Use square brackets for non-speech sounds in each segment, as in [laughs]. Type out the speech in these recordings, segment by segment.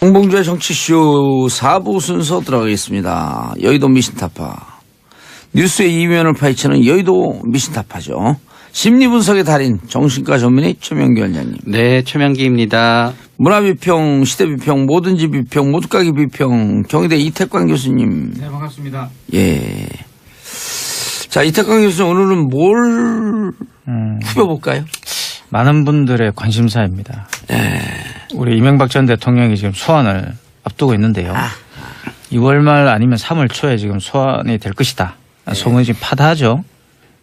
홍봉주의 정치쇼 4부 순서 들어가겠습니다. 여의도 미신타파. 뉴스의 이면을 파헤치는 여의도 미신타파죠. 심리분석의 달인 정신과 전문의 최명기 원장님. 네, 최명기입니다. 문화비평, 시대비평, 뭐든지 비평, 모두가기 비평, 경희대 이태광 교수님. 네, 반갑습니다. 예. 자, 이태광 교수님 오늘은 뭘 후벼볼까요? 많은 분들의 관심사입니다. 우리 이명박 전 대통령이 지금 소환을 앞두고 있는데요. 2월 말 아니면 3월 초에 지금 소환이 될 것이다. 소문이 지금 파다하죠.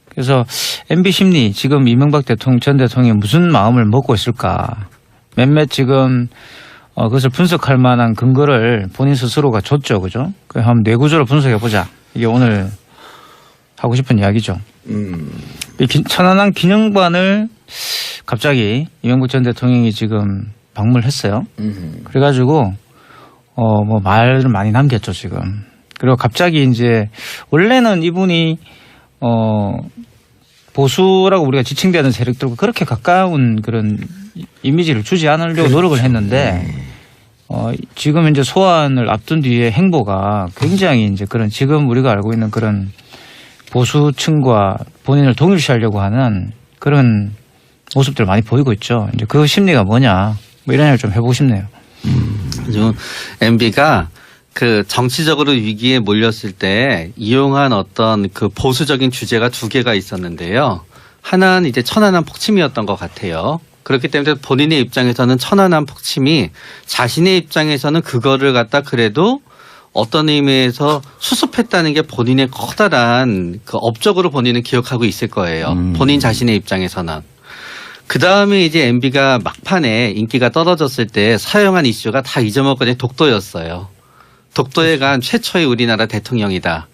그래서 MB 심리 지금 이명박 대통령 전 대통령이 무슨 마음을 먹고 있을까? 몇몇 지금 어, 그것을 분석할 만한 근거를 본인 스스로가 줬죠, 그죠? 그 한번 뇌구조를 분석해 보자. 이게 오늘 하고 싶은 이야기죠. 이 기- 천안함 기념관을 갑자기 이명박 전 대통령이 지금 방문을 했어요. 그래가지고 어 뭐 말을 많이 남겼죠 지금. 그리고 갑자기 이제 원래는 이분이 어 보수라고 우리가 지칭되는 세력들과 그렇게 가까운 그런 이- 이미지를 주지 않으려고 노력을 했는데 어 지금 이제 소환을 앞둔 뒤에 행보가 굉장히 이제 그런 지금 우리가 알고 있는 그런 보수층과 본인을 동일시하려고 하는 그런 모습들을 많이 보이고 있죠. 이제 그 심리가 뭐냐 뭐 이런 얘기를 좀 해보고 싶네요. 지금 MB가 그 정치적으로 위기에 몰렸을 때 이용한 어떤 그 보수적인 주제가 두 개가 있었는데요. 하나는 이제 천안함 폭침이었던 것 같아요. 그렇기 때문에 본인의 입장에서는 천안함 폭침이 자신의 입장에서는 그거를 갖다 그래도 어떤 의미에서 수습했다는 게 본인의 커다란 그 업적으로 본인은 기억하고 있을 거예요. 본인 자신의 입장에서는. 그 다음에 이제 MB가 막판에 인기가 떨어졌을 때 사용한 이슈가 다 잊어먹거니 독도였어요. 독도에 간 최초의 우리나라 대통령이다.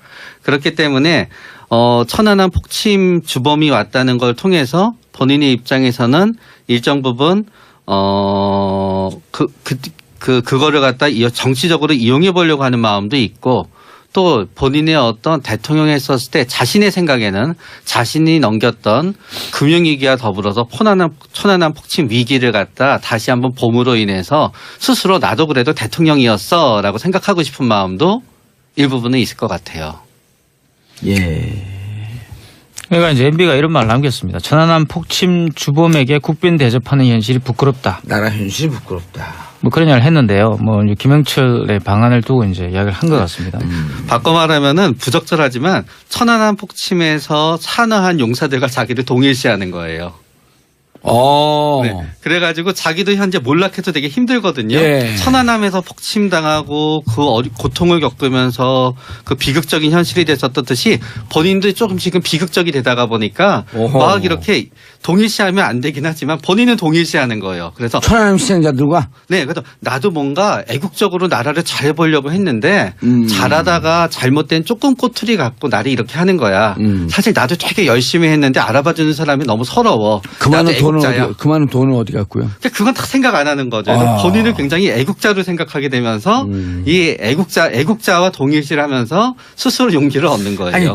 그렇기 때문에 어 천안함 폭침 주범이 왔다는 걸 통해서 본인의 입장에서는 일정 부분 어그그 그, 그, 그거를 갖다 이- 정치적으로 이용해 보려고 하는 마음도 있고 또 본인의 어떤 대통령 했었을 때 자신의 생각에는 자신이 넘겼던 금융위기와 더불어서 포난한, 천안함 폭침 위기를 갖다 다시 한번 봄으로 인해서 스스로 나도 그래도 대통령이었어 라고 생각하고 싶은 마음도 일부분은 있을 것 같아요. 예. 그러니까 이제 MB가 이런 말을 남겼습니다. 천안함 폭침 주범에게 국빈 대접하는 현실이 부끄럽다. 나라 현실이 부끄럽다. 뭐 그런 이야기를 했는데요. 뭐 김영철의 방안을 두고 이제 이야기를 한 것 같습니다. 바꿔 말하면은 부적절하지만 천안함 폭침에서 산화한 용사들과 자기를 동일시하는 거예요. 어. 네. 그래가지고 자기도 현재 몰락해도 되게 힘들거든요. 예. 천안함에서 폭침당하고 그 어리- 고통을 겪으면서 그 비극적인 현실이 됐었던 듯이 본인도 조금 지금 비극적이 되다가 보니까 오호. 막 이렇게 동일시하면 안 되긴 하지만 본인은 동일시하는 거예요. 그래서 천안함 시청자들과 네, 그래서 나도 뭔가 애국적으로 나라를 잘 보려고 했는데 음. 잘하다가 잘못된 조금 꼬투리 갖고 나를 이렇게 하는 거야. 음. 사실 나도 되게 열심히 했는데 알아봐주는 사람이 너무 서러워. 그 나도 돈은 애국자야. 어디, 그 많은 돈은 어디 갔고요? 그건 다 생각 안 하는 거죠. 아. 본인을 굉장히 애국자로 생각하게 되면서 음. 이 애국자 애국자와 동일시하면서 스스로 용기를 얻는 거예요. 아니,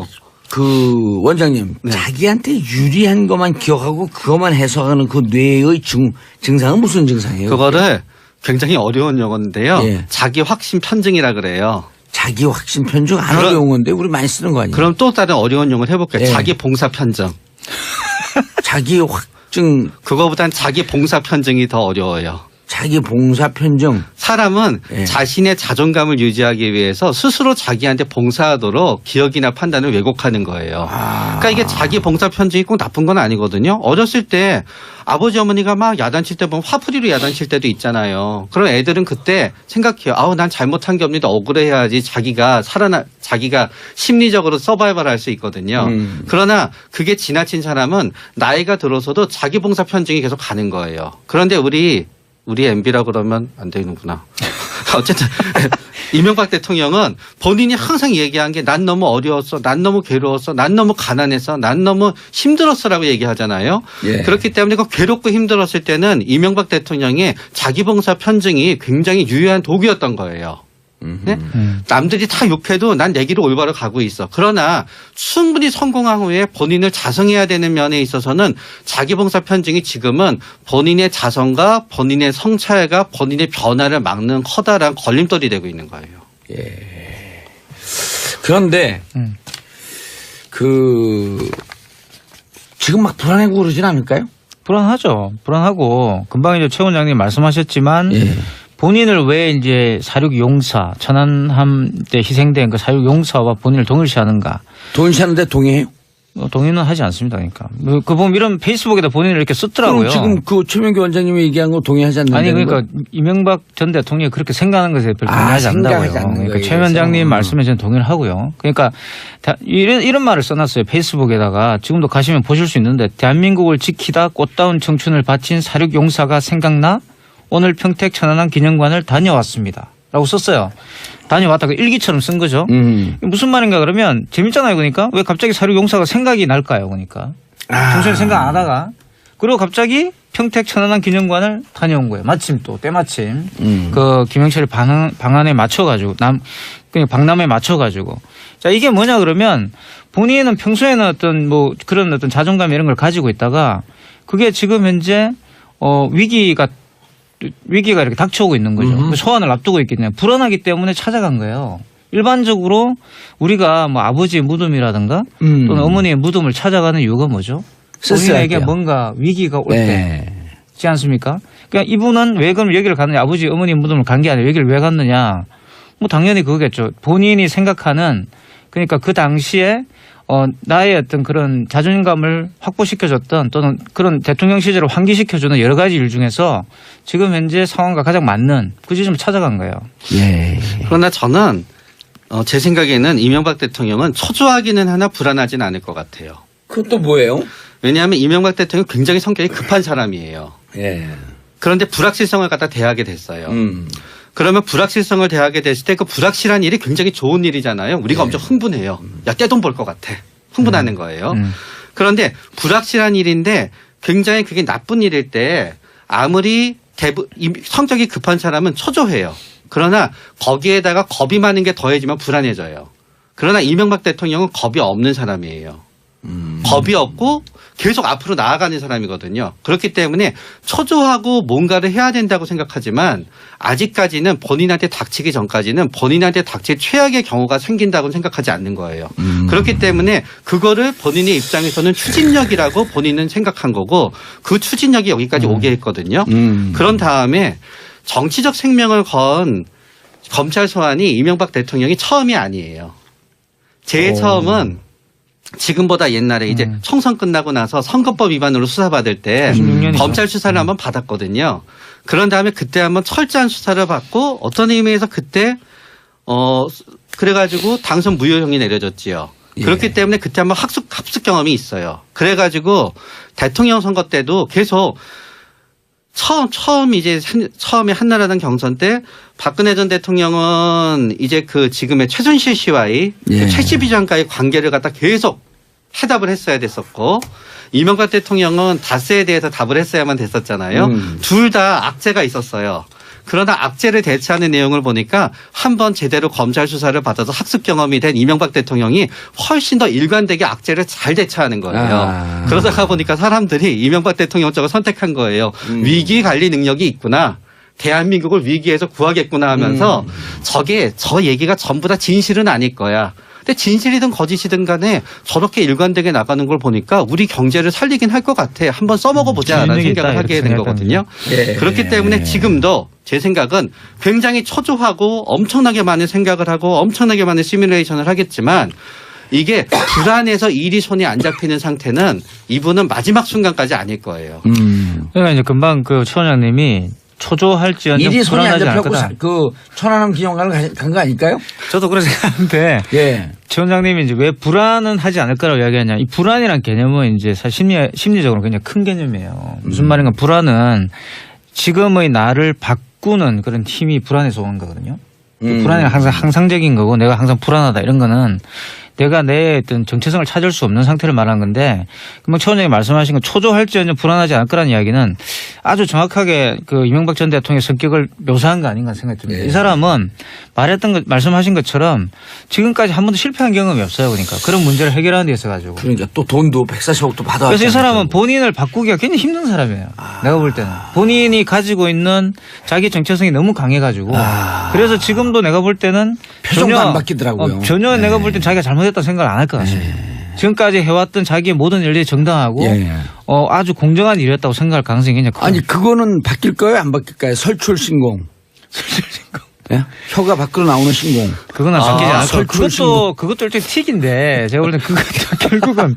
그 원장님 네. 자기한테 유리한 것만 기억하고 그것만 해석하는 그 뇌의 증, 증상은 무슨 증상이에요? 그거를 굉장히 어려운 용어인데요. 예. 자기 확신 편증이라 그래요. 자기 확신 편중 안 어려운 건데 우리 많이 쓰는 거 아니에요? 그럼 또 다른 어려운 용어를 해볼게요. 예. 자기 봉사 편증. [laughs] 자기 확 증, 그거보단 자기 봉사 편증이 더 어려워요. 자기 봉사 편중. 사람은 예. 자신의 자존감을 유지하기 위해서 스스로 자기한테 봉사하도록 기억이나 판단을 왜곡하는 거예요. 아. 그러니까 이게 자기 봉사 편증이 꼭 나쁜 건 아니거든요. 어렸을 때 아버지 어머니가 막 야단칠 때 보면 화풀이로 야단칠 때도 있잖아요. 그럼 애들은 그때 생각해요. 아우 난 잘못한 게 없는데 억울해야지 자기가 살아나 자기가 심리적으로 서바이벌 할 수 있거든요. 음. 그러나 그게 지나친 사람은 나이가 들어서도 자기 봉사 편증이 계속 가는 거예요. 그런데 우리 우리 MB라 그러면 안 되는구나. [laughs] 어쨌든 [laughs] 이명박 대통령은 본인이 항상 얘기한 게 난 너무 어려웠어, 난 너무 괴로웠어, 난 너무 가난했어, 난 너무 힘들었어라고 얘기하잖아요. 예. 그렇기 때문에 그 괴롭고 힘들었을 때는 이명박 대통령의 자기봉사 편증이 굉장히 유효한 도구였던 거예요. 네? 음. 남들이 다 욕해도 난 내 길을 올바로 가고 있어. 그러나 충분히 성공한 후에 본인을 자성해야 되는 면에 있어서는 자기봉사 편증이 지금은 본인의 자성과 본인의 성찰과 본인의 변화를 막는 커다란 걸림돌이 되고 있는 거예요. 그런데 음. 그 지금 막 불안해고 그러진 않을까요? 불안하죠. 불안하고 금방 이제 최 원장님 말씀하셨지만 예. 본인을 왜 이제 사륙 용사 천안함 때 희생된 그 사륙 용사와 본인을 동일시하는가? 동의하는데 동의해요? 뭐 동의는 하지 않습니다. 그러니까 그- 그 보면 이런 페이스북에다 본인을 이렇게 쓰더라고요. 그럼 지금 그 최명규 원장님이 얘기한 거 동의하지 않는다. 아니 그러니까 이명박 전 대통령이 그렇게 생각하는 것에 아, 동의하지 않는다고요. 생각하지 않는 그러니까 최 원장님 대해서. 말씀에 저는 동의를 하고요. 그러니까 다- 이런 이런 말을 써놨어요. 페이스북에다가 지금도 가시면 보실 수 있는데 대한민국을 지키다 꽃다운 청춘을 바친 사륙 용사가 생각나 오늘 평택 천안함 기념관을 다녀왔습니다. 라고 썼어요. 다녀왔다. 그 일기처럼 쓴 거죠. 음. 무슨 말인가 그러면 재밌잖아요. 그러니까 왜 갑자기 사륙 용사가 생각이 날까요? 그러니까 아. 평소에 생각 안 하다가 그리고 갑자기 평택 천안함 기념관을 다녀온 거예요. 마침 또 때마침 음. 그 김영철 방안, 방안에 맞춰가지고 남 그냥 방남에 맞춰가지고 자 이게 뭐냐 그러면 본인은 평소에는 어떤 뭐 그런 어떤 자존감 이런 걸 가지고 있다가 그게 지금 현재 어 위기가 위기가 이렇게 닥쳐오고 있는 거죠. 음. 그 소환을 앞두고 있기 때문에 불안하기 때문에 찾아간 거예요. 일반적으로 우리가 뭐 아버지의 무덤이라든가 음. 또는 어머니의 무덤을 찾아가는 이유가 뭐죠? 본인에게. 뭔가 위기가 올 때. 네. 있지 않습니까? 그러니까 이분은 왜 그럼 여기를 갔느냐? 아버지 어머니 무덤을 간 게 아니라 여기를 왜 갔느냐? 뭐 당연히 그거겠죠. 본인이 생각하는 그러니까 그 당시에 어 나의 어떤 그런 자존감을 확보시켜줬던 또는 그런 대통령 시절을 환기시켜주는 여러 가지 일 중에서 지금 현재 상황과 가장 맞는 그 지점을 찾아간 거예요. 예. 그러나 저는 어, 제 생각에는 이명박 대통령은 초조하기는 하나 불안하진 않을 것 같아요. 그것도 뭐예요? 왜냐하면 이명박 대통령 이 굉장히 성격이 급한 사람이에요. 예. 그런데 불확실성을 갖다 대하게 됐어요. 음. 그러면 불확실성을 대하게 됐을 때 그 불확실한 일이 굉장히 좋은 일이잖아요. 우리가 네. 엄청 흥분해요. 야 떼돈 벌 것 같아. 흥분하는 거예요. 음. 그런데 불확실한 일인데 굉장히 그게 나쁜 일일 때 아무리 대부 이- 성격이 급한 사람은 초조해요. 그러나 거기에다가 겁이 많은 게 더해지면 불안해져요. 그러나 이명박 대통령은 겁이 없는 사람이에요. 음. 겁이 없고 계속 앞으로 나아가는 사람이거든요. 그렇기 때문에 초조하고 뭔가를 해야 된다고 생각하지만 아직까지는 본인한테 닥치기 전까지는 본인한테 닥칠 최악의 경우가 생긴다고 생각하지 않는 거예요. 음. 그렇기 때문에 그거를 본인의 입장에서는 추진력이라고 본인은 생각한 거고 그 추진력이 여기까지 오게 했거든요. 음. 그런 다음에 정치적 생명을 건 검찰 소환이 이명박 대통령이 처음이 아니에요. 제일 오. 처음은 지금보다 옛날에 이제 음. 총선 끝나고 나서 선거법 위반으로 수사받을 때 96년이죠. 검찰 수사를 한번 받았거든요. 그런 다음에 그때 한번 철저한 수사를 받고 어떤 의미에서 그때 어 그래가지고 당선 무효형이 내려졌지요. 예. 그렇기 때문에 그때 한번 학습 합숙 경험이 있어요. 그래가지고 대통령 선거 때도 계속 처음 처음 이제 한- 처음에 한나라당 경선 때 박근혜 전 대통령은 이제 그 지금의 최순실 씨와의 예. 그 최씨 비전과의 관계를 갖다 계속 해답을 했어야 됐었고 이명박 대통령은 다스에 대해서 답을 했어야만 됐었잖아요. 음. 둘다 악재가 있었어요. 그러나 악재를 대처하는 내용을 보니까 한번 제대로 검찰 수사를 받아서 학습 경험이 된 이명박 대통령이 훨씬 더 일관되게 악재를 잘 대처하는 거예요. 아. 그러다가 보니까 사람들이 이명박 대통령 쪽을 선택한 거예요. 음. 위기 관리 능력이 있구나. 대한민국을 위기에서 구하겠구나 하면서 음. 저게 저 얘기가 전부 다 진실은 아닐 거야. 근데 진실이든 거짓이든 간에 저렇게 일관되게 나가는 걸 보니까 우리 경제를 살리긴 할 것 같아. 한번 써먹어 보자라는 진리겠다, 생각을 하게 된 거거든요. 예. 그렇기 때문에 지금도 제 생각은 굉장히 초조하고 엄청나게 많은 생각을 하고 엄청나게 많은 시뮬레이션을 하겠지만 이게 불안해서 일이 손이 안 잡히는 상태는 이분은 마지막 순간까지 아닐 거예요. 음. 그러니까 이제 금방 그 최 원장님이 초조할지언정 일이 손이 안 잡혔고. 사- 그 천안함 기념관을 간 거 아닐까요? 저도 그렇게 생각하는데 예. 최 원장님이 이제 왜 불안은 하지 않을 거라고 이야기하냐. 이 불안이란 개념은 이제 사실 심리, 심리적으로 굉장히 큰 개념이에요. 무슨 말인가 불안은 지금의 나를 바꾸는 그런 힘이 불안에서 오는 거거든요. 그 음. 불안이 항상 항상적인 거고 내가 항상 불안하다 이런 거는 내가 내 어떤 정체성을 찾을 수 없는 상태를 말하는 건데 금방 최 원장이 말씀하신 건 초조할지언정 불안하지 않을 거라는 이야기는 아주 정확하게 그 이명박 전 대통령의 성격을 묘사한 거 아닌가 생각이 듭니다. 네. 이 사람은 말했던 것 말씀하신 것처럼 지금까지 한 번도 실패한 경험이 없어요. 그러니까 그런 문제를 해결하는 데 있어 가지고. 그러니까 또 돈도 140억도 받아. 그래서 이 사람은 본인을 바꾸기가 굉장히 힘든 사람이에요. 내가 볼 때는 본인이 가지고 있는 자기 정체성이 너무 강해 가지고 아. 그래서 지금도 내가 볼 때는 표정도 안 바뀌더라고요. 어, 전혀 내가 볼 땐 자기가 잘못 했다 생각을 안 할 것 같습니다. 지금까지 해왔던 자기의 모든 일들이 정당하고 예. 어, 아주 공정한 일이었다고 생각할 가능성이 굉장히 커요. 아니 그거는 바뀔 거예요? 안 바뀔까요? 설출 신공. 예? 혀가 밖으로 나오는 신공. 그거는 아, 바뀌지 거예요. 설출 그것도 그것도 일종의 틱인데 제가 볼땐 그것도 [laughs] 결국은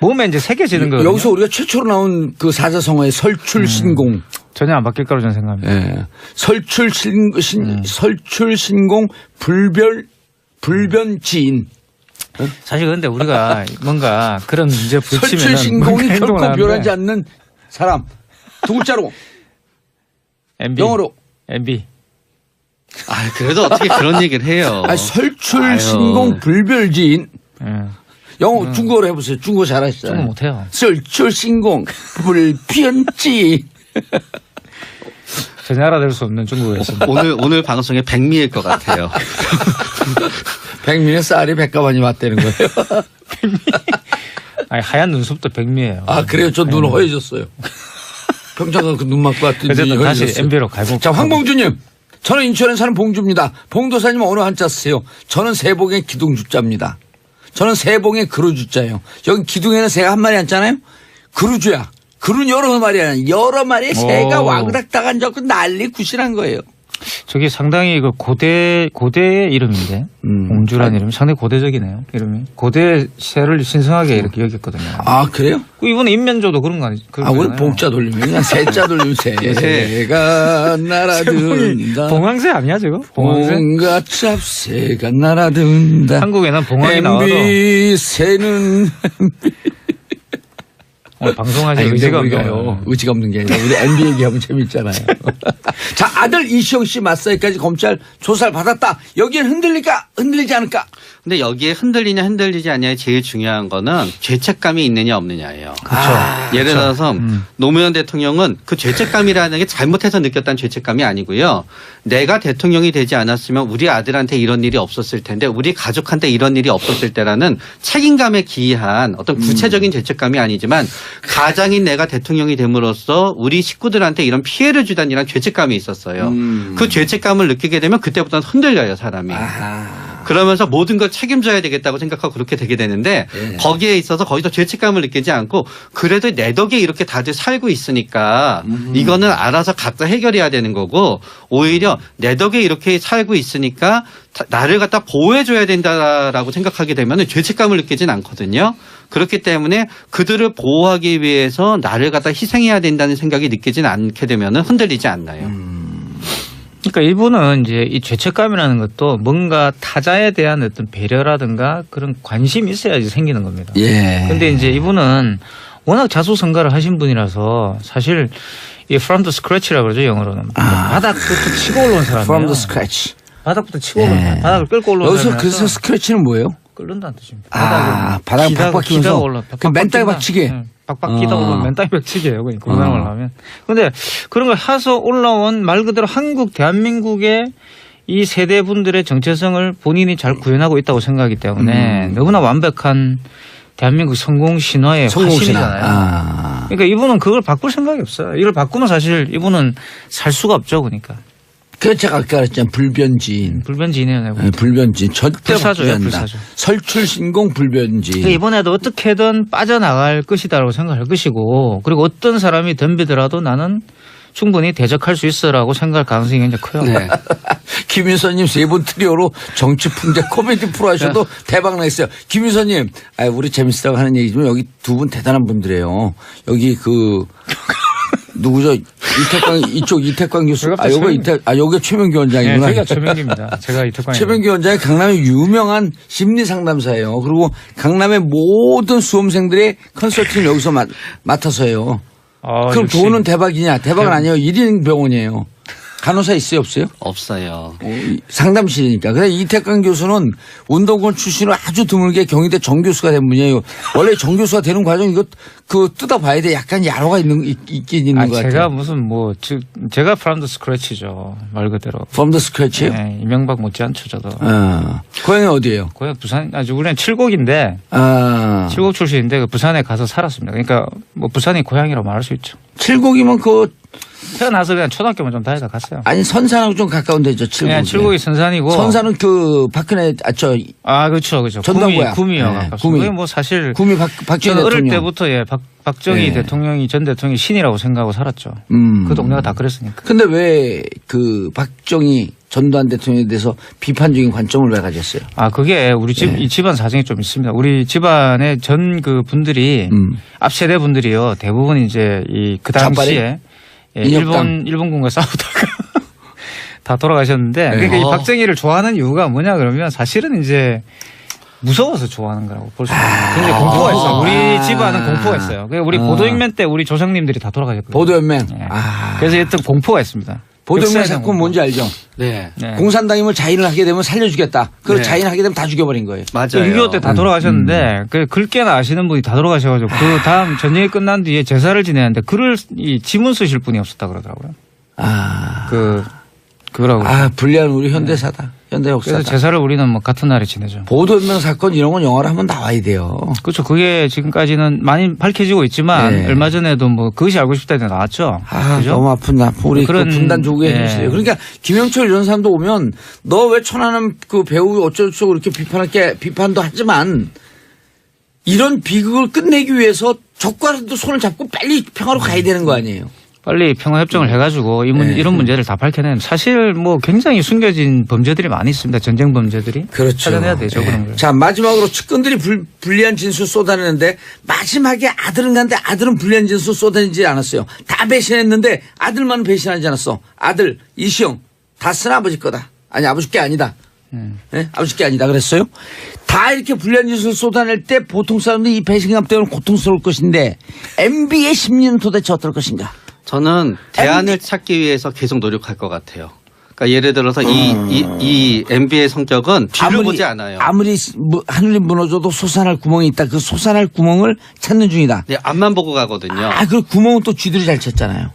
몸에 이제 새겨지는 거예요. 여기서 우리가 최초로 나온 그 사자성어의 설출 신공. 전혀 안 바뀔 거라고 저는 생각합니다. 예. 설출 신, 신 음. 설출 신공 불별 불변 지인. 사실 근데 우리가 뭔가 그런 문제 붙이면 설출 신공이 결코 변하지 않는 사람. 두 글자로 MB. 영어로. MB. 아, 그래도 어떻게 그런 얘기를 해요. [laughs] 아니, 설출 아유. 신공 불별 지인. 예. 영어 중국어로 해보세요. 중국어 잘하시잖아요. 조금 못해요. 설출 신공 불변 지인. 전혀 알아들을 수 없는 중국어였습니다. 오늘 오늘 방송에 백미일 것 같아요. [laughs] 백민의 쌀이 백가만이 맞대는 거예요. [laughs] 아니, 하얀 눈썹도 백미예요. 아 그래요? 저 눈 허해졌어요. 평창가 그눈 맞고 왔더니 어쨌든 다시. MB로 갈고. 자 황봉주님. 저는 인천에 사는 봉주입니다. 봉도사님 어느 한자 쓰세요? 저는 세봉의 기둥주자입니다. 저는 세봉의 그루주자예요. 여기 기둥에는 새가 한 마리 앉잖아요. 그루주야. 그루는 여러 마리 야. 여러 마리의 새가 오. 와그닥닥 앉아서 난리 굿이란 거예요. 저게 상당히 그 고대 고대의 이름인데 음. 공주라는 이름이 상당히 고대적이네요. 이름이 고대 새를 신성하게 이렇게 여겼거든요. 아 그래요? 그 이번에 인면조도 그런 거 아니죠? 아, 우리 봉자 돌리면 그냥 [laughs] 새자 돌리면 새가 날아든다. [laughs] 봉황새 아니야 지금? 봉황새? 봉가 짭새가 날아든다. 한국에는 봉황이 나와도 새는 오늘 방송하실 의지가 없네요. 의지가 없는 게 아니라 우리 MB 얘기하면 재밌잖아요. [laughs] 자 아들 이시영 씨 맞사이까지 검찰 조사를 받았다. 여기엔 흔들릴까 흔들리지 않을까? 근데 여기에 흔들리냐 흔들리지 않냐의 제일 중요한 거는 죄책감이 있느냐 없느냐예요. 그렇죠. 예를 들어서 음. 노무현 대통령은 그 죄책감이라는 게 잘못해서 느꼈다는 죄책감이 아니고요. 내가 대통령이 되지 않았으면 우리 아들한테 이런 일이 없었을 텐데 우리 가족한테 이런 일이 없었을 때라는 책임감에 기이한 어떤 구체적인 죄책감이 아니지만 가장인 내가 대통령이 됨으로써 우리 식구들한테 이런 피해를 이런 죄책감이 있었어요. 음. 그 죄책감을 느끼게 되면 그때부터는 흔들려요 사람이. 아. 그러면서 모든 걸 책임져야 되겠다고 생각하고 그렇게 되게 되는데 예. 거기에 있어서 거기서 죄책감을 느끼지 않고 그래도 내 덕에 이렇게 다들 살고 있으니까 이거는 알아서 각자 해결해야 되는 거고 오히려 내 덕에 이렇게 살고 있으니까 다- 나를 갖다 보호해줘야 된다라고 생각하게 되면 죄책감을 느끼진 않거든요. 그렇기 때문에 그들을 보호하기 위해서 나를 갖다 희생해야 된다는 생각이 느끼진 않게 되면 흔들리지 않나요. 그러니까 일부는 이제 이 죄책감이라는 것도 뭔가 타자에 대한 어떤 배려라든가 그런 관심이 있어야지 생기는 겁니다. 예. 근데 이제 이분은 워낙 자수성가를 하신 분이라서 사실 이 from the scratch라고 그러죠 영어로는 바닥부터 치고 올라온 사람이에요. 아. From the scratch. 바닥부터 치고 올라온 사람, 바닥을 끌고 올라온 여기서 사람이라서 그래서 스크래치는 뭐예요? 끓는다는 뜻입니다. 아, 바닥을 기다가- 기다가 올라- 그 맨땅에 박치게? 응, 빡빡 끼다 어. 올라 맨땅에 박치게요. 그러니까 우리나라 어. 하면. 근데 그런 걸 해서 올라온 말 그대로 한국 대한민국의 이 세대 분들의 정체성을 본인이 잘 구현하고 있다고 생각하기 때문에 음. 너무나 완벽한 대한민국 성공 신화의 성공신화. 화신이잖아요. 아. 그러니까 이분은 그걸 바꿀 생각이 없어요. 이걸 바꾸면 사실 이분은 살 수가 없죠. 그러니까 그래서 제가 아까 그랬잖아요. 불변지인. 불변지네요. 내가. 예, 불변지 절대 불사조예요, 바뀌지 않는다. 불사조. 설출신공 불변지. 그러니까 이번에도 어떻게든 빠져나갈 것이다라고 생각할 것이고 그리고 어떤 사람이 덤비더라도 나는 충분히 대적할 수 있어라고 생각할 가능성이 굉장히 커요. 네. [laughs] 김윤서님 세 분 트리오로 정치 풍자 코미디 프로 하셔도 대박 나겠어요. 김윤서님, 아 우리 재밌다고 하는 얘기지만 여기 두 분 대단한 분들이에요. 여기 그 [laughs] 누구죠? 이태광 이쪽 이태광 교수. 제가 또아 요거 최명- 이태 아 요게 최명기 네, 원장이구나. 저희가 최명기입니다. 제가 [laughs] 이태광 최명기 원장이 강남의 유명한 심리 상담사예요. 그리고 강남의 모든 수험생들의 컨설팅을 여기서 맡, 맡아서 해요. 아, 그럼 역시 돈은 대박이냐? 대박은 네. 아니에요. 1인 병원이에요. 간호사 있어요, 없어요? 없어요. 어, 이- 상담실이니까. 근데 이태강 교수는 운동권 출신으로 아주 드물게 경희대 정교수가 된 분이에요. 원래 정교수가 되는 과정 이거 그 뜯어봐야 돼. 약간 야로가 있는 있, 있긴 있는 아, 것 제가 같아요. 무슨 뭐 즉, 제가 프람드 스크래치죠 말 그대로. From the scratch요? 네, 이명박 못지않죠 저도. 어. 고향이 어디예요? 고향 부산 아주 우리는 칠곡인데 아. 칠곡 출신인데 그 부산에 가서 살았습니다. 그러니까 뭐 부산이 고향이라고 말할 수 있죠. 칠곡이면 그 태어나서 그냥 초등학교만 좀 다니다 갔어요. 아니 선산하고 좀 가까운 데죠. 칠곡. 그냥 칠곡이 선산이고. 선산은 그 박근혜 아저 아 그렇죠 그렇죠. 전당고야. 구미, 구미요. 네. 구미. 그게 뭐 사실 구미 박 박정희 저는 어릴 대통령. 때부터 예 박, 박정희 네. 대통령이 전 대통령이 신이라고 생각하고 살았죠. 음. 그 동네가 다 그랬으니까. 근데 왜 그 박정희 전두환 대통령에 대해서 비판적인 관점을 왜 가졌어요? 아 그게 우리 집 네. 이 집안 사정이 좀 있습니다. 우리 집안의 전 그 분들이 음. 앞 세대 분들이요 대부분 이제 이 그? 당시에 예? 일본 일본군과 싸우다가 [laughs] 다 돌아가셨는데 네. 그러니까 이 어. 박정희를 좋아하는 이유가 뭐냐 그러면 사실은 이제 무서워서 좋아하는 거라고 볼 수 있습니다. 굉장히 공포가 있어요. 우리 집안은 공포가 있어요. 우리 아. 보도혁명 때 우리 조상님들이 다 돌아가셨거든요. 보도연맹. 예. 아. 그래서 일단 공포가 있습니다. 사건 공포. 뭔지 알죠? 네. 네. 공산당임을 자인을 하게 되면 살려주겠다. 그리고 네. 자인하게 되면 다 죽여버린 거예요. 맞아요. 6.25 때다 음. 돌아가셨는데 그 글깨나 아시는 분이 다 돌아가셔가지고 그 다음 전쟁이 끝난 뒤에 제사를 지내는데 글을 이 지문 쓰실 분이 없었다 그러더라고요. 아. 그 그러고 아, 불리한 우리 현대사다. 현대 역사다. 그래서 제사를 우리는 뭐 같은 날에 지내죠. 보도연맹 사건 이런 건 영화로 한번 나와야 돼요. 그렇죠. 그게 지금까지는 많이 밝혀지고 있지만 네. 얼마 전에도 뭐 그것이 알고 싶다 에 나왔죠. 아, 그죠? 너무 아픈다. 우리 그런, 그 분단 조국의 예. 현실이에요. 그러니까 김영철 이런 사람도 오면 너 왜 천안함 그 배우 어쩌고저쩌고 이렇게 비판할 게 비판도 하지만 이런 비극을 끝내기 위해서 적과라도 손을 잡고 빨리 평화로 가야 되는 거 아니에요. 빨리 평화 협정을 해가지고 이 문, 네. 이런 문제를 다 밝혀낸 사실 뭐 굉장히 숨겨진 범죄들이 많이 있습니다. 전쟁 범죄들이 찾아내야 되죠 예. 그런 걸. 자 마지막으로 측근들이 불, 불리한 진술 쏟아내는데 마지막에 아들은 간데 아들은 불리한 진술 쏟아내지 않았어요. 다 배신했는데 아들만 배신하지 않았어. 아들 이시영 다 쓴 아버지 거다. 아니 아버지 게 아니다. 음. 예? 아버지 게 아니다 그랬어요. 다 이렇게 불리한 진술 쏟아낼 때 보통 사람들이 이 배신감 때문에 고통스러울 것인데 MB의 심리는 도대체 어떨 것인가? 저는 대안을 찾기 위해서 계속 노력할 것 같아요. 그러니까 예를 들어서 이, 이, 이 MB의 성격은 뒤를 보지 않아요. 아무리 무- 하늘이 무너져도 솟아날 구멍이 있다. 그 솟아날 구멍을 찾는 중이다. 네, 앞만 보고 가거든요. 아, 그 구멍은 또 쥐들이 잘 쳤잖아요.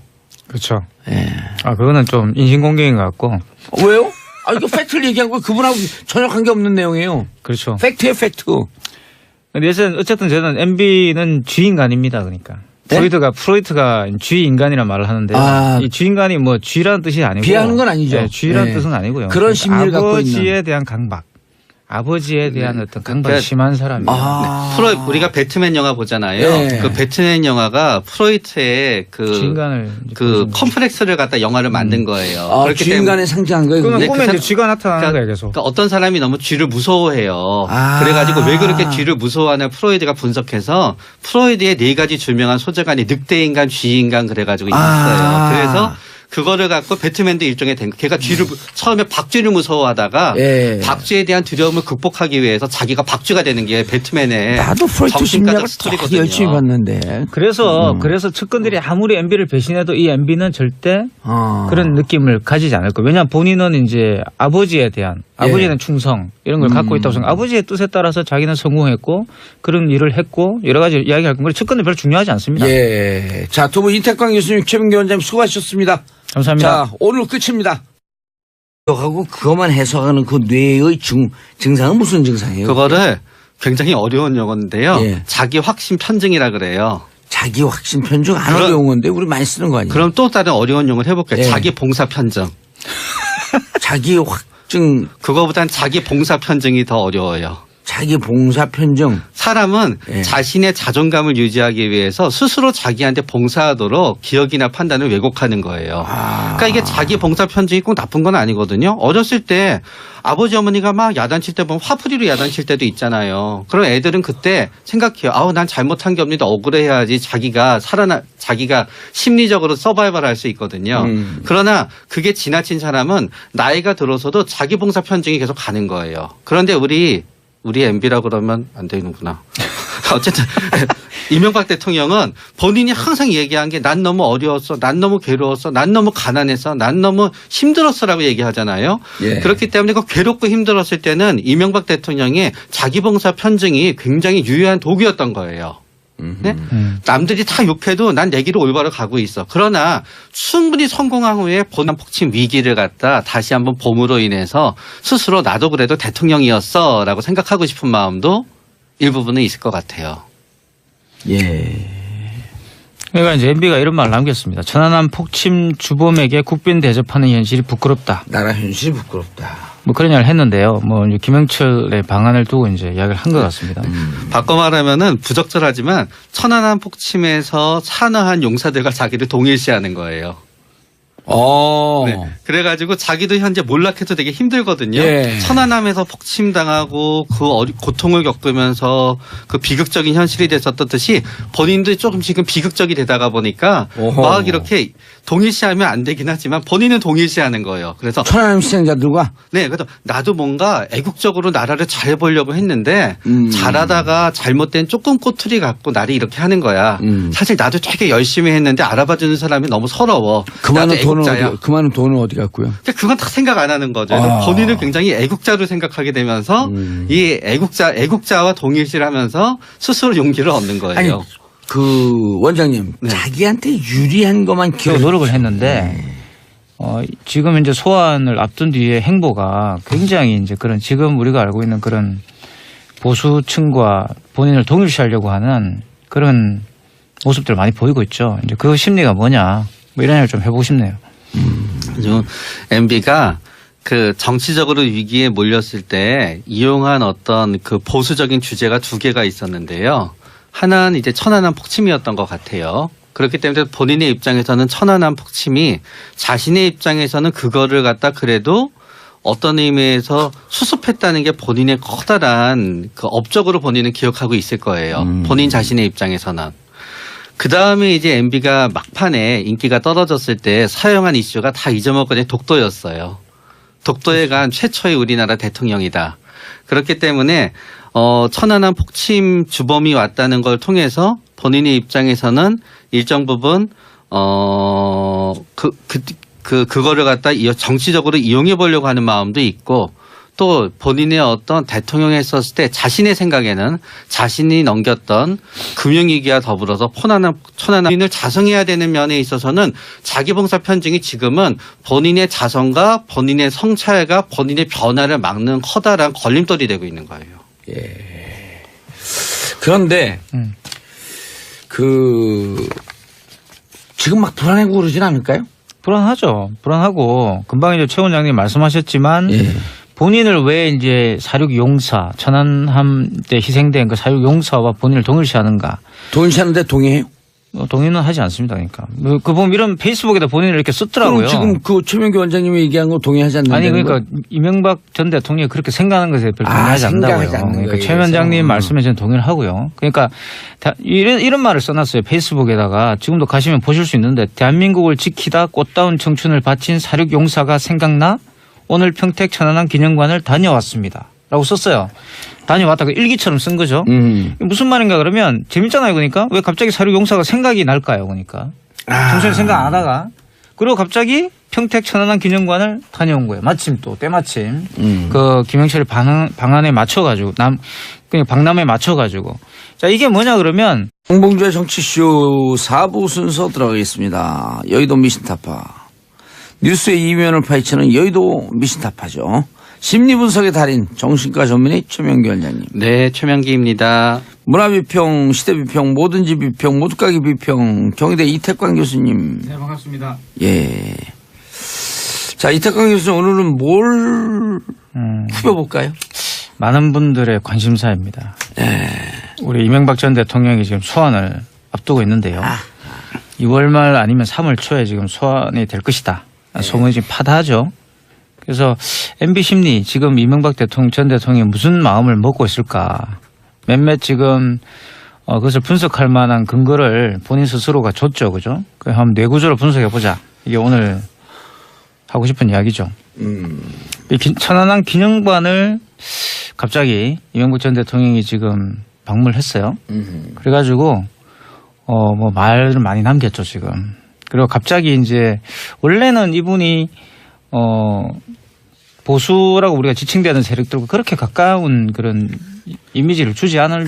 그렇죠. 예. 아 그거는 좀 인신공격인 것 같고 왜요? 아, 이거 팩트를 얘기한 거 그분하고 전혀 관계없는 내용이에요. 그렇죠. 팩트예요, 팩트. 근데 어쨌든- 어쨌든 저는 MB는 쥐인간입니다. 그러니까. 네? 프로이트가 프로이트가 쥐 인간이란 말을 하는데 아. 이 쥐인간이 뭐 쥐라는 뜻이 아니고 비하하는 건 아니죠. 네, 쥐라는 네. 뜻은 아니고요. 그런 심리를 갖고 아버지에 있는. 대한 강박, 아버지에 대한 어떤 강박이 그러니까- 심한 사람이에요. 아. 프로 우리가 배트맨 영화 보잖아요. 네. 그 배트맨 영화가 프로이트의 그, 그. 컴플렉스를 갖다 영화를 만든 거예요. 아, 그렇기 주인간에 상징한 거예요. 그러면 그게? 네, 그 꿈에 쥐가 나타나는 그러니까, 거예요, 계속. 그러니까 어떤 사람이 너무 쥐를 무서워해요. 아. 그래가지고 왜 그렇게 쥐를 무서워하냐 프로이드가 분석해서 프로이드의 네 가지 줄명한 소재간이 늑대인간, 쥐인간 그래가지고 아. 있어요. 그래서 그거를 갖고 배트맨도 일종의 된 걔가 쥐를 무- 처음에 박쥐를 무서워하다가 예. 박쥐에 대한 두려움을 극복하기 위해서 자기가 박쥐가 되는 게 배트맨의 나도 프로이트 심리학을 스토리거든요. 열심히 봤는데. 그래서 음. 그래서 측근들이 아무리 MB를 배신해도 이 MB는 절대 어. 그런 느낌을 가지지 않을 거예요. 왜냐하면 본인은 이제 아버지에 대한 예. 아버지는 충성 이런 걸 갖고 음. 있다고 생각. 아버지의 뜻에 따라서 자기는 성공했고 그런 일을 했고 여러 가지 이야기할 건데 측근들 별로 중요하지 않습니다. 예. 자, 두 분 이태광 교수님, 최민기 원장님 수고하셨습니다. 감사합니다. 자, 오늘 끝입니다. 하고 그것만 해석하는 그 뇌의 증, 증상은 무슨 증상이에요? 그거를 굉장히 어려운 용어인데요. 예. 자기 확신 편증이라 그래요. 자기 확신 편중 안 그런- 어려운 건데 우리 많이 쓰는 거 아니에요? 그럼 또 다른 어려운 용어를 해볼게요. 예. 자기 봉사 편증. 자기 확증, 그거보단 자기 봉사 편증이 더 어려워요. 자기 봉사 편중. 사람은 예. 자신의 자존감을 유지하기 위해서 스스로 자기한테 봉사하도록 기억이나 판단을 왜곡하는 거예요. 아. 그러니까 이게 자기 봉사 편증이 꼭 나쁜 건 아니거든요. 어렸을 때 아버지 어머니가 막 야단칠 때 보면 화풀이로 야단칠 때도 있잖아요. 그럼 애들은 그때 생각해요. 아우 난 잘못한 게 없는데 억울해야지 자기가 살아나 자기가 심리적으로 서바이벌 할 수 있거든요. 음. 그러나 그게 지나친 사람은 나이가 들어서도 자기 봉사 편증이 계속 가는 거예요. 그런데 우리 우리 MB라 그러면 안 되는구나. [laughs] 어쨌든 [laughs] 이명박 대통령은 본인이 항상 얘기한 게 난 너무 어려웠어, 난 너무 괴로웠어, 난 너무 가난했어, 난 너무 힘들었어라고 얘기하잖아요. 예. 그렇기 때문에 그 괴롭고 힘들었을 때는 이명박 대통령의 자기봉사 편증이 굉장히 유효한 도구였던 거예요. 네? 음. 남들이 다 욕해도 난 내 길을 올바로 가고 있어. 그러나 충분히 성공한 후에 본안 폭침 위기를 갖다 다시 한번 봄으로 인해서 스스로 나도 그래도 대통령이었어 라고 생각하고 싶은 마음도 일부분은 있을 것 같아요. 예. 그러니까 이제 MB가 이런 말을 남겼습니다. 천안함 폭침 주범에게 국빈 대접하는 현실이 부끄럽다. 나라 현실이 부끄럽다. 뭐 그런 이야기를 했는데요. 뭐 이제 김영철의 방안을 두고 이제 이야기를 한 것 같습니다. 바꿔 말하면은 부적절하지만 천안함 폭침에서 산화한 용사들과 자기를 동일시하는 거예요. 어. 네. 그래가지고 자기도 현재 몰락해서 되게 힘들거든요. 예. 천안함에서 폭침당하고 그 어리- 고통을 겪으면서 그 비극적인 현실이 됐었던 듯이 본인도 조금 지금 비극적이 되다가 보니까 오호. 막 이렇게 동일시하면 안 되긴 하지만 본인은 동일시하는 거예요. 그래서 천안함 시행자들과 네, 그래서 나도 뭔가 애국적으로 나라를 잘 보려고 했는데 음. 잘하다가 잘못된 조금 꼬투리 갖고 나를 이렇게 하는 거야. 음. 사실 나도 되게 열심히 했는데 알아봐주는 사람이 너무 서러워. 그만은 돈은 애국자야. 어디, 그만은 돈은 어디 갔고요? 그건 다 생각 안 하는 거죠. 아. 본인을 굉장히 애국자로 생각하게 되면서 음. 이 애국자 애국자와 동일시하면서 스스로 용기를 얻는 거예요. 아니 그 원장님 네. 자기한테 유리한 것만 그 기억. 노력을 했는데 어, 지금 이제 소환을 앞둔 뒤에 행보가 굉장히 이제 그런 지금 우리가 알고 있는 그런 보수층과 본인을 동일시하려고 하는 그런 모습들을 많이 보이고 있죠. 이제 그 심리가 뭐냐 뭐 이런 얘기를 좀 해보고 싶네요. 지금 MB가 그 정치적으로 위기에 몰렸을 때 이용한 어떤 그 보수적인 주제가 두 개가 있었는데요. 하나는 이제 천안함 폭침이었던 것 같아요. 그렇기 때문에 본인의 입장에서는 천안함 폭침이 자신의 입장에서는 그거를 갖다 그래도 어떤 의미에서 수습했다는 게 본인의 커다란 그 업적으로 본인은 기억하고 있을 거예요. 음. 본인 자신의 입장에서는. 그 다음에 이제 MB가 막판에 인기가 떨어졌을 때 사용한 이슈가 다 잊어먹거니 독도였어요. 독도에 간 최초의 우리나라 대통령이다. 그렇기 때문에 어 천안함 폭침 주범이 왔다는 걸 통해서 본인의 입장에서는 일정 부분 어그그 그, 그, 그거를 갖다 이- 정치적으로 이용해 보려고 하는 마음도 있고 또 본인의 어떤 대통령 했었을 때 자신의 생각에는 자신이 넘겼던 금융위기와 더불어서 포난한 천안함을 자성해야 되는 면에 있어서는 자기봉사 편증이 지금은 본인의 자성과 본인의 성찰과 본인의 변화를 막는 커다란 걸림돌이 되고 있는 거예요. 그런데 음. 그 지금 막 불안해고 그러진 않을까요? 불안하죠. 불안하고 금방 이제 최 원장님 말씀하셨지만 예. 본인을 왜 이제 사륙 용사 천안함 때 희생된 그 사륙 용사와 본인을 동일시하는가? 동일시하는데 동의해요? 뭐 동의는 하지 않습니다. 그러니까 뭐그 보면 이런 페이스북에다 본인을 이렇게 썼더라고요. 그럼 지금 그 최명규 원장님이 얘기한 거 동의하지 않는다는 아니 그러니까 거예요? 이명박 전 대통령이 그렇게 생각하는 것에 별로 아, 동의하지 않는다고요. 생각하지 않는 그러니까 최 원장님. 말씀에 저는 동의를 하고요. 그러니까 다- 이런 이런 말을 써놨어요. 페이스북에다가 지금도 가시면 보실 수 있는데 대한민국을 지키다 꽃다운 청춘을 바친 사륙 용사가 생각나 오늘 평택 천안함 기념관을 다녀왔습니다. 라고 썼어요. 다녀왔다가 일기처럼 쓴 거죠. 음. 무슨 말인가 그러면 재밌잖아요. 그러니까 왜 갑자기 사륙 용사가 생각이 날까요? 그러니까 아. 평소에 생각 안 하다가 그리고 갑자기 평택 천안함 기념관을 다녀온 거예요. 마침 또 때마침 음. 그 김영철의 방안, 방안에 맞춰가지고 남 그냥 방남에 맞춰가지고 자 이게 뭐냐 그러면 홍봉주의 정치쇼 4부 순서 들어가겠습니다. 여의도 미신타파. 뉴스의 이면을 파헤치는 여의도 미신타파죠. 심리분석의 달인 정신과 전문의 최명규 원장님. 네, 최명기입니다. 문화비평, 시대비평, 뭐든지 비평, 모두가기 비평, 경희대 이태광 교수님. 네 반갑습니다. 예. 자, 이태광 교수님 오늘은 뭘 음, 후벼볼까요? 많은 분들의 관심사입니다. 우리 이명박 전 대통령이 지금 소환을 앞두고 있는데요. 2월 말 아니면 3월 초에 지금 소환이 될 것이다. 소문이 지금 파다하죠. 그래서 MB 심리 지금 이명박 대통령 전 대통령이 무슨 마음을 먹고 있을까 몇몇 지금 어, 그것을 분석할 만한 근거를 본인 스스로가 줬죠, 그죠? 그 한번 내구조로 분석해 보자. 이게 오늘 하고 싶은 이야기죠. 음. 이 기- 천안함 기념관을 갑자기 이명박 전 대통령이 지금 방문을 했어요. 음. 그래가지고 어 뭐 말을 많이 남겼죠 지금. 그리고 갑자기 이제 원래는 이분이 어 보수라고 우리가 지칭되는 세력들과 그렇게 가까운 그런 이미지를 주지 않을